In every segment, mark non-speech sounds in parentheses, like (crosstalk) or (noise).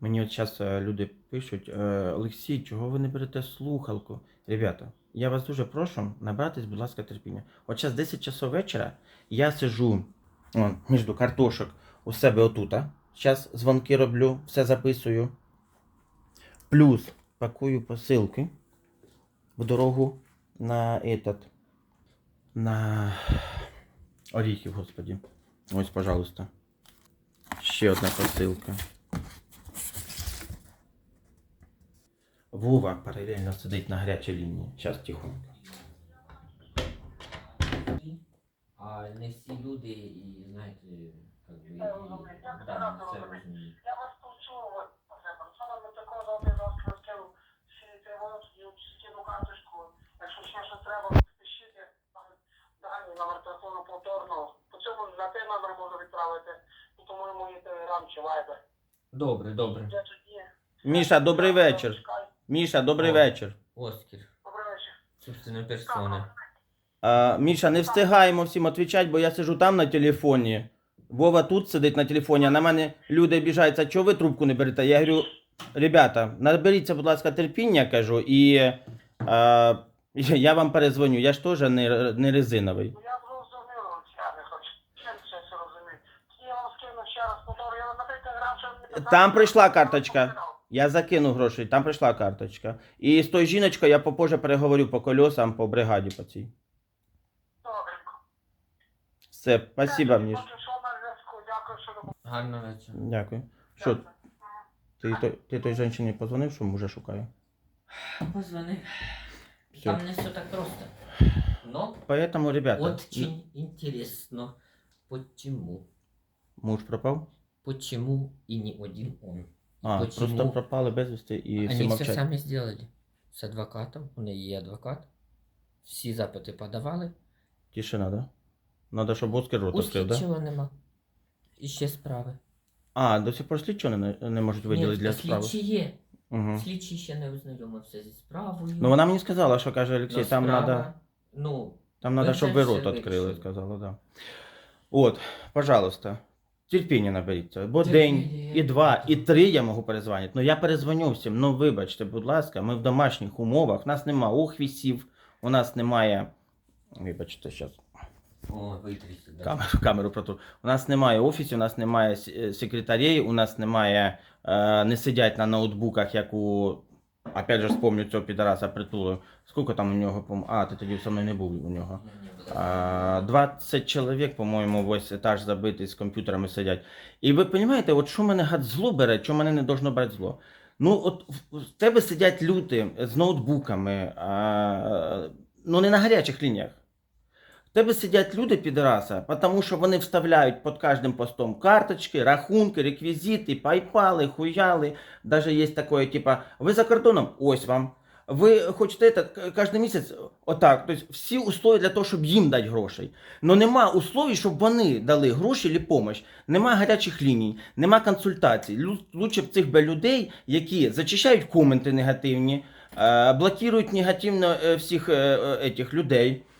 Мені от зараз люди пишуть, е, Олексій, чого ви не берете слухалку? Ребята, я вас дуже прошу, набратись, будь ласка, терпіння. От зараз 10 часов вечора, я сижу он, між картошок у себе отута. Зараз дзвонки роблю, все записую. Плюс пакую посилки в дорогу на этот, на оріхів, господі. Ось, пожалуйста. Ще одна посилка. Вова паралельно сидить на гарячій лінії. Зараз тихонько. А не всі люди і знаєте, як би, і, да, це розумію. розумію. Я вас почув, от, Саме ми такого один раз розкинув всі тривоги, карточку. Якщо щось треба, пишіть дані номер повторно. По цьому на той номер можу відправити. І тому йому є телеграм чи. Добре, добре. Міша, добрий вечір. Міша, добрий О. вечір. Оскар, собственно персона. А, Міша, не встигаємо всім відповідати, бо я сиджу там на телефоні. Вова тут сидить на телефоні, а на мене люди обіжаються, чого ви трубку не берете? Я говорю, ребята, наберіться, будь ласка, терпіння, кажу, і а, (laughs) я вам перезвоню. Я ж теж не, не резиновий. Ну, Я зрозумів, я не хочу. Чим це все розумію? Я вам скину ще раз повторю. Я на той телеграм ще не. Там прийшла карточка. Я закину гроші, там прийшла карточка. І з тою жіночкою я попозже переговорю по колесам, по бригаді по цій. Добренько. Все, спасибо, Міш. Поки що. Дякую, що допомогли. Гарного вечора. Дякую. Що, ти, той- ти той жінці позвонив, що мужа шукає? Позвони. Все. Там не все так просто. Но Поэтому, ребята, очень интересно, почему? муж пропав? Почему и не один он? А, Почему? просто пропали безвісти і всі Они все мовчать. самі сделали. З адвокатом, у неї є адвокат. Всі запити подавали. Тишина, да? Надо, щоб Оскар рот У відкрив, да? слідчого нема. І ще справи. А, до сих пор слідчого не, не можуть виділити для справи. слідчі є. Угу. Слідчий ще не ознайомився зі справою. Ну вона мені сказала, що каже Олексій, там справа, надо. Ну, Там надо, щоб ви все рот відкрили, вирішили. сказала, да. От, пожалуйста, терпіння наберіться. Бо Терпіння, день, і два, і три я можу перезвонити. Ну я перезвоню всім. Ну вибачте, будь ласка, ми в домашніх умовах. У нас немає охвісів, у нас немає. Вибачте, зараз о, витріться. Да. (laughs) камеру, камеру протру. У нас немає офісів, у нас немає с- секретарів, у нас немає. Е, не сидять на ноутбуках, як у. Опять же, вспомню цього підараса притулу. Скільки там у нього, по А, ти тоді со мною не був у нього. Ні, ні, А, 20 чоловік, по-моєму, весь етаж забитий з комп'ютерами сидять. І ви розумієте, от що мене гад зло бере, що мене не должно брати зло. Ну, от в тебе сидять люди з ноутбуками, а, ну не на гарячих лініях. Тебе сидять люди підраса, тому що вони вставляють під кожним постом карточки, рахунки, реквізити, пайпали, хуяли. Даже є таке, типа, ви за кордоном, ось вам. Ви хочете это, кожен місяць отак. Тобто всі условия для того, щоб їм дати грошей. Но нема условий, щоб вони дали гроші чи допомогу. Нема гарячих ліній, нема консультацій. Лу- Лучше б цих би людей, які зачищають коменти негативні, е, блокують негативно е, всіх е, е, людей, е,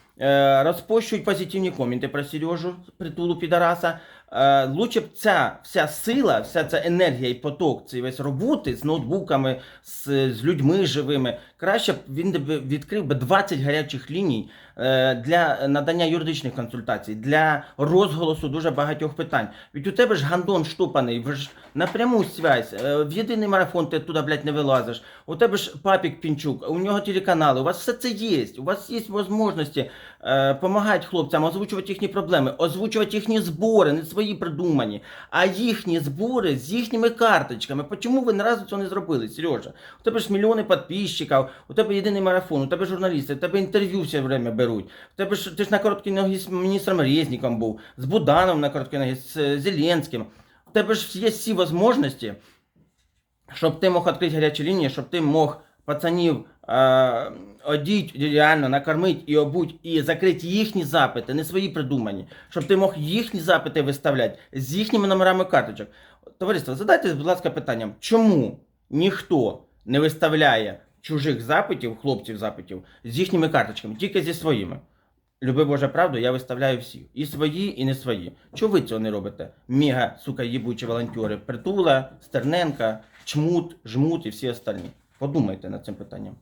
розпощують позитивні коменти про Сережу, притулу підараса. Е, Лучше б ця вся сила, вся ця енергія і поток цієї весь роботи з ноутбуками, з, з людьми живими. Краще б він відкрив би 20 гарячих ліній е, для надання юридичних консультацій, для розголосу дуже багатьох питань. Ведь у тебе ж гандон штупаний, ви ж напряму связь, е, в єдиний марафон ти туди, блядь, не вилазиш. У тебе ж папік Пінчук, у нього телеканали, у вас все це є. У вас є можливості е, допомагати хлопцям, озвучувати їхні проблеми, озвучувати їхні збори, не свої придумані, а їхні збори з їхніми карточками. Чому ви ні разу цього не зробили, Сережа? У тебе ж мільйони підписчиків, у тебе єдиний марафон, у тебе журналісти, у тебе інтерв'ю все время беруть. У тебе ж ти ж на короткій ногі з міністром Резніком був, з Буданом на короткій ногі, з Зеленським. У тебе ж є всі можливості, щоб ти мог відкрити гарячі лінії, щоб ти мог пацанів е, одіть реально, накормити і обуть, і закрити їхні запити, не свої придумані, щоб ти мог їхні запити виставляти з їхніми номерами карточок. Товариство, задайте, будь ласка, питанням, чому ніхто не виставляє чужих запитів, хлопців запитів з їхніми карточками, тільки зі своїми. Люби Боже правду, я виставляю всіх. І свої, і не свої. Чого ви цього не робите? Мега, сука, їбучі волонтери. Притула, Стерненка, Чмут, Жмут і всі остальні. Подумайте над цим питанням.